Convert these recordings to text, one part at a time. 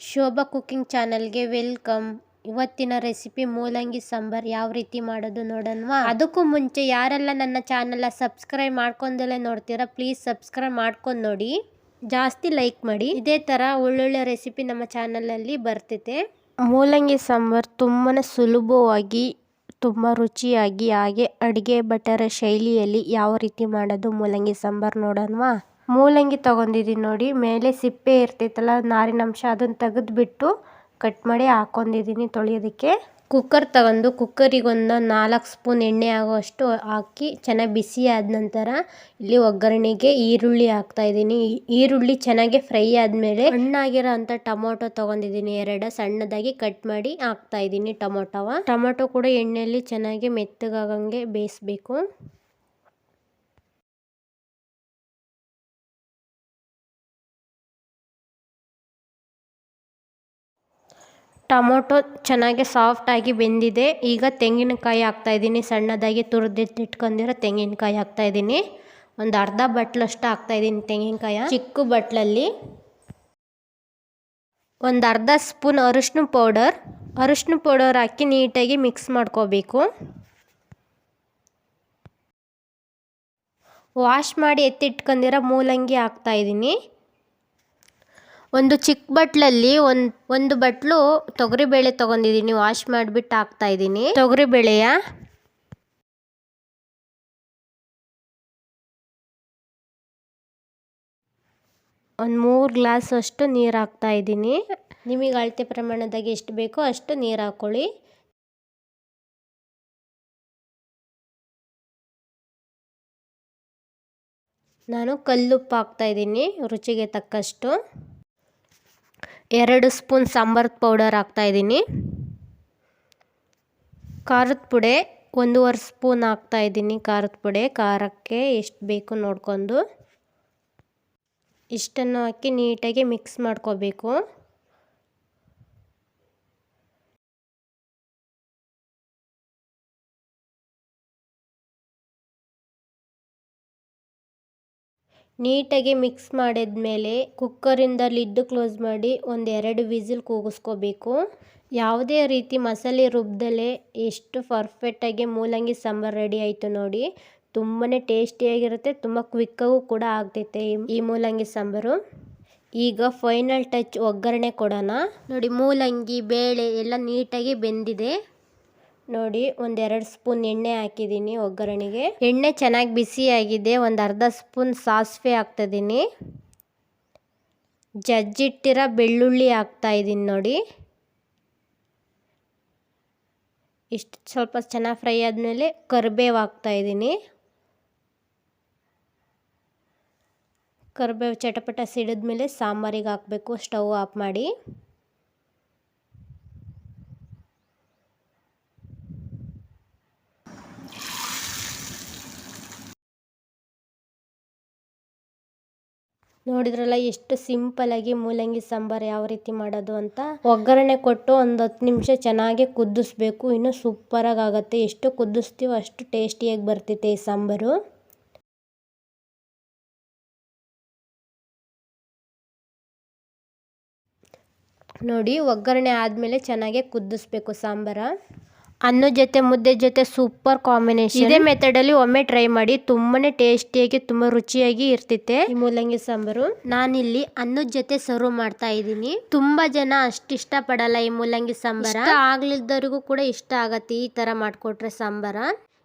Shobha cooking ಚಾನಲ್ಗೆ welcome. ಇವತ್ತಿನ recipe ಮೂಲಂಗಿ ಸಾಂಬಾರ್ ಯಾವ ರೀತಿ ಮಾಡೋದು ನೋಡೋಣವಾ? ಅದಕ್ಕೂ ಮುಂಚೆ ಯಾರೆಲ್ಲ ನನ್ನ ಚಾನಲ್ ಸಬ್ಸ್ಕ್ರೈಬ್ ಮಾಡ್ಕೊಂಡಲೇ ನೋಡ್ತೀರಾ, ಪ್ಲೀಸ್ ಸಬ್ಸ್ಕ್ರೈಬ್ ಮಾಡ್ಕೊಂಡು ನೋಡಿ. ಜಾಸ್ತಿ ಲೈಕ್ ಮಾಡಿ. ಇದೇ ಥರ ಒಳ್ಳೊಳ್ಳೆ ರೆಸಿಪಿ ನಮ್ಮ ಚಾನಲಲ್ಲಿ ಬರ್ತೈತೆ. ಮೂಲಂಗಿ ಸಾಂಬಾರ್ ತುಂಬಾ ಸುಲಭವಾಗಿ, ತುಂಬ ರುಚಿಯಾಗಿ, ಹಾಗೆ ಅಡುಗೆ ಭಟ್ಟರ ಶೈಲಿಯಲ್ಲಿ ಯಾವ ರೀತಿ ಮಾಡೋದು ಮೂಲಂಗಿ ಸಾಂಬಾರು ನೋಡೋಣವಾ? ಮೂಲಂಗಿ ತಗೊಂಡಿದ್ದೀನಿ ನೋಡಿ, ಮೇಲೆ ಸಿಪ್ಪೆ ಇರ್ತೈತಲ್ಲ ನಾರಿನಂಶ ಅದನ್ನು ತೆಗೆದುಬಿಟ್ಟು ಕಟ್ ಮಾಡಿ ಹಾಕೊಂಡಿದ್ದೀನಿ ತೊಳೆಯೋದಕ್ಕೆ. ಕುಕ್ಕರ್ ತಗೊಂಡು ಕುಕ್ಕರಿಗೊಂದು ನಾಲ್ಕು ಸ್ಪೂನ್ ಎಣ್ಣೆ ಆಗುವಷ್ಟು ಹಾಕಿ ಚೆನ್ನಾಗಿ ಬಿಸಿ ಆದ ನಂತರ ಇಲ್ಲಿ ಒಗ್ಗರಣೆಗೆ ಈರುಳ್ಳಿ ಹಾಕ್ತಾ ಇದ್ದೀನಿ ಈರುಳ್ಳಿ ಚೆನ್ನಾಗಿ ಫ್ರೈ ಆದಮೇಲೆ ಹಣ್ಣಾಗಿರೋ ಅಂಥ ಟೊಮೊಟೊ ತೊಗೊಂಡಿದ್ದೀನಿ ಎರಡು ಸಣ್ಣದಾಗಿ ಕಟ್ ಮಾಡಿ ಹಾಕ್ತಾ ಇದ್ದೀನಿ ಟೊಮೊಟೊವ. ಟೊಮೊಟೊ ಕೂಡ ಎಣ್ಣೆಯಲ್ಲಿ ಚೆನ್ನಾಗಿ ಮೆತ್ತಗಾಗಂಗೆ ಬೇಯಿಸ್ಬೇಕು. ಟೊಮೊಟೊ ಚೆನ್ನಾಗಿ ಸಾಫ್ಟಾಗಿ ಬೆಂದಿದೆ. ಈಗ ತೆಂಗಿನಕಾಯಿ ಹಾಕ್ತಾಯಿದ್ದೀನಿ ಸಣ್ಣದಾಗಿ ತುರಿದಿಟ್ಟಿಟ್ಕೊಂಡಿರೋ ತೆಂಗಿನಕಾಯಿ ಹಾಕ್ತಾಯಿದ್ದೀನಿ ಒಂದು ಅರ್ಧ ಬಟ್ಲಷ್ಟು ಹಾಕ್ತಾಯಿದ್ದೀನಿ ತೆಂಗಿನಕಾಯಿ. ಚಿಕ್ಕ ಬಟ್ಲಲ್ಲಿ ಒಂದು ಅರ್ಧ ಸ್ಪೂನ್ ಅರಿಶಿನ ಪೌಡರ್. ಅರಿಶಿನ ಪೌಡರ್ ಹಾಕಿ ನೀಟಾಗಿ ಮಿಕ್ಸ್ ಮಾಡ್ಕೋಬೇಕು. ವಾಶ್ ಮಾಡಿ ಎತ್ತಿಟ್ಕೊಂಡಿರೋ ಮೂಲಂಗಿ ಹಾಕ್ತಾಯಿದ್ದೀನಿ ಒಂದು ಚಿಕ್ಕ ಬಟ್ಲಲ್ಲಿ ಒಂದು ಒಂದು ಬಟ್ಲು ತೊಗರಿಬೇಳೆ ತೊಗೊಂಡಿದ್ದೀನಿ ವಾಶ್ ಮಾಡಿಬಿಟ್ಟು ತೊಗರಿ ತೊಗರಿಬೇಳೆಯ ಒಂದು ಮೂರು ಗ್ಲಾಸ್ ಅಷ್ಟು ನೀರು ಹಾಕ್ತಾ ಇದ್ದೀನಿ. ನಿಮಗೆ ಅಳತೆ ಪ್ರಮಾಣದಾಗ ಎಷ್ಟು ಬೇಕೋ ಅಷ್ಟು ನೀರು ಹಾಕ್ಕೊಳ್ಳಿ ನಾನು ಕಲ್ಲುಪ್ಪು ಹಾಕ್ತಾ ಇದ್ದೀನಿ, ರುಚಿಗೆ ತಕ್ಕಷ್ಟು. ಎರಡು ಸ್ಪೂನ್ ಸಾಂಬಾರು ಪೌಡರ್ ಹಾಕ್ತಾಯಿದ್ದೀನಿ ಖಾರದ ಪುಡಿ ಒಂದೂವರೆ ಸ್ಪೂನ್ ಹಾಕ್ತಾಯಿದ್ದೀನಿ ಖಾರದ ಪುಡಿ. ಖಾರಕ್ಕೆ ಎಷ್ಟು ಬೇಕು ನೋಡ್ಕೊಂಡು ಇಷ್ಟನ್ನು ಹಾಕಿ ನೀಟಾಗಿ ಮಿಕ್ಸ್ ಮಾಡ್ಕೋಬೇಕು. ನೀಟಾಗಿ ಮಿಕ್ಸ್ ಮಾಡಿದ್ಮೇಲೆ ಕುಕ್ಕರಿಂದ ಲಿಡ್ ಕ್ಲೋಸ್ ಮಾಡಿ ಒಂದು ಎರಡು ವಿಸಿಲ್ ಕೂಗಿಸ್ಕೋಬೇಕು. ಯಾವುದೇ ರೀತಿ ಮಸಾಲೆ ರುಬ್ದಲೇ ಎಷ್ಟು ಪರ್ಫೆಕ್ಟಾಗಿ ಮೂಲಂಗಿ ಸಾಂಬಾರು ರೆಡಿ ಆಯಿತು ನೋಡಿ ತುಂಬಾ ಟೇಸ್ಟಿಯಾಗಿರುತ್ತೆ, ತುಂಬ ಕ್ವಿಕ್ಕಾಗೂ ಕೂಡ ಆಗ್ತೈತೆ ಈ ಮೂಲಂಗಿ ಸಾಂಬಾರು. ಈಗ ಫೈನಲ್ ಟಚ್ ಒಗ್ಗರಣೆ ಕೊಡೋಣ. ನೋಡಿ, ಮೂಲಂಗಿ, ಬೇಳೆ ಎಲ್ಲ ನೀಟಾಗಿ ಬೆಂದಿದೆ. ನೋಡಿ, ಒಂದೆರಡು ಸ್ಪೂನ್ ಎಣ್ಣೆ ಹಾಕಿದ್ದೀನಿ ಒಗ್ಗರಣೆಗೆ. ಎಣ್ಣೆ ಚೆನ್ನಾಗಿ ಬಿಸಿಯಾಗಿದೆ ಒಂದು ಅರ್ಧ ಸ್ಪೂನ್ ಸಾಸಿವೆ ಹಾಕ್ತಿದ್ದೀನಿ. ಜಜ್ಜಿಟ್ಟಿರೋ ಬೆಳ್ಳುಳ್ಳಿ ಹಾಕ್ತಾ ಇದ್ದೀನಿ ನೋಡಿ. ಇಷ್ಟು ಸ್ವಲ್ಪ ಚೆನ್ನಾಗಿ ಫ್ರೈ ಆದಮೇಲೆ ಕರಿಬೇವು ಹಾಕ್ತಾ ಇದ್ದೀನಿ. ಕರಿಬೇವು ಚಟಪಟ ಸಿಡಿದ್ಮೇಲೆ ಸಾಂಬಾರಿಗೆ ಹಾಕಬೇಕು, ಸ್ಟವ್ ಆಫ್ ಮಾಡಿ. ನೋಡಿದ್ರಲ್ಲ ಎಷ್ಟು ಸಿಂಪಲಾಗಿ ಮೂಲಂಗಿ ಸಾಂಬಾರು ಯಾವ ರೀತಿ ಮಾಡೋದು ಅಂತ. ಒಗ್ಗರಣೆ ಕೊಟ್ಟು ಒಂದು ಹತ್ತು ನಿಮಿಷ ಚೆನ್ನಾಗಿ ಕುದಿಸ್ಬೇಕು. ಇನ್ನು ಸೂಪರಾಗಿ ಆಗುತ್ತೆ. ಎಷ್ಟು ಕುದಿಸ್ತೀವೋ ಅಷ್ಟು ಟೇಸ್ಟಿಯಾಗಿ ಬರ್ತೈತೆ ಈ ಸಾಂಬಾರು. ನೋಡಿ, ಒಗ್ಗರಣೆ ಆದಮೇಲೆ ಚೆನ್ನಾಗಿ ಕುದಿಸ್ಬೇಕು ಸಾಂಬಾರ. ಅನ್ನ ಜೊತೆ ಮುದ್ದೆ ಜೊತೆ ಸೂಪರ್ ಕಾಂಬಿನೇಷನ್ ಇದೇ ಮೆಥಡ್ ಅಲ್ಲಿ ಒಮ್ಮೆ ಟ್ರೈ ಮಾಡಿ ತುಂಬಾನೇ ಟೇಸ್ಟಿಯಾಗಿ ತುಂಬಾ ರುಚಿಯಾಗಿ ಇರ್ತೈತೆ ಈ ಮೂಲಂಗಿ ಸಾಂಬಾರು. ನಾನಿಲ್ಲಿ ಅನ್ನದ ಜೊತೆ ಸರ್ವ್ ಮಾಡ್ತಾ ಇದ್ದೀನಿ. ತುಂಬಾ ಜನ ಅಷ್ಟು ಇಷ್ಟ ಪಡಲ್ಲ ಈ ಮೂಲಂಗಿ ಸಾಂಬಾರ. ಆಗ್ಲಿದ್ದವರಿಗೂ ಕೂಡ ಇಷ್ಟ ಆಗತ್ತೆ ಈ ತರ ಮಾಡ್ಕೊಟ್ರೆ ಸಾಂಬಾರ.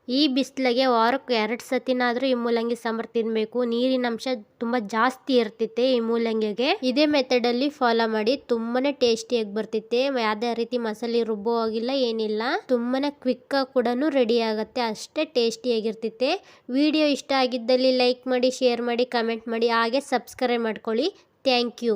ಈ ಬಿಸಿಲಿಗೆ ವಾರಕ್ಕೆ ಎರಡು ಸತಿನಾದರೂ ಈ ಮೂಲಂಗಿ ಸಾಂಬಾರು ತಿನ್ನಬೇಕು ನೀರಿನ ಅಂಶ ತುಂಬ ಜಾಸ್ತಿ ಇರ್ತೈತೆ ಈ ಮೂಲಂಗಿಗೆ. ಇದೇ ಮೆಥಡಲ್ಲಿ ಫಾಲೋ ಮಾಡಿ ತುಂಬಾನೇ ಟೇಸ್ಟಿಯಾಗಿ ಬರ್ತೈತೆ ಯಾವುದೇ ರೀತಿ ಮಸಾಲೆ ರುಬ್ಬೋ ಆಗಿಲ್ಲ ಏನಿಲ್ಲ. ತುಂಬಾನೇ ಕ್ವಿಕ್ಕಾಗಿ ಕೂಡ ರೆಡಿ ಆಗುತ್ತೆ. ಅಷ್ಟೇ ಟೇಸ್ಟಿಯಾಗಿರ್ತೈತೆ ವಿಡಿಯೋ ಇಷ್ಟ ಆಗಿದ್ದಲ್ಲಿ ಲೈಕ್ ಮಾಡಿ ಶೇರ್ ಮಾಡಿ ಕಮೆಂಟ್ ಮಾಡಿ, ಹಾಗೆ ಸಬ್ಸ್ಕ್ರೈಬ್ ಮಾಡ್ಕೊಳ್ಳಿ. Thank you